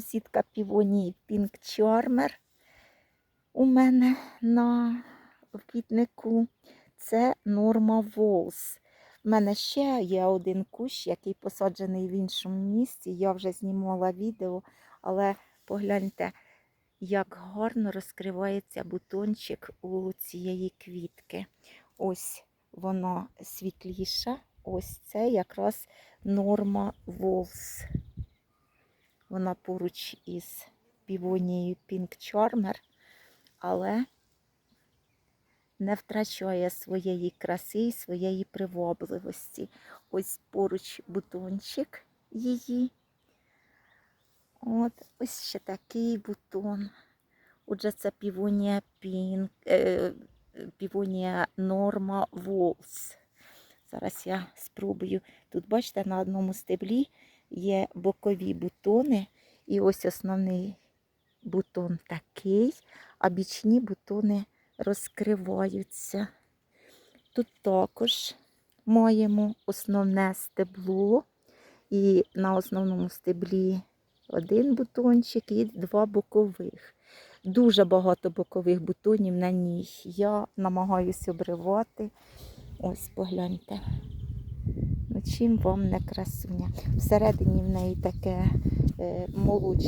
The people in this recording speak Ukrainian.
сусідка півонії Pink Charmer у мене на квітнику. Це Норма Волс. У мене ще є один кущ, який посаджений в іншому місці. Я вже знімала відео, але погляньте, як гарно розкривається бутончик у цієї квітки. Ось воно світліша. Ось це якраз норма Волс. Вона поруч із півонією Pink Charmer, але не втрачає своєї краси і своєї привабливості. Ось поруч бутончик її. От, ось ще такий бутон. Отже, це півонія Pink, е, півонія Норма Волс. Зараз я спробую. Тут, бачите, на одному стеблі є бокові бутони. І ось основний бутон такий, а бічні бутони розкриваються. Тут також маємо основне стебло. І на основному стеблі один бутончик і два бокових. Дуже багато бокових бутонів на ній. Я намагаюся обривати. Ось погляньте. Чим вам не красуня. Всередині в неї таке е, молочне.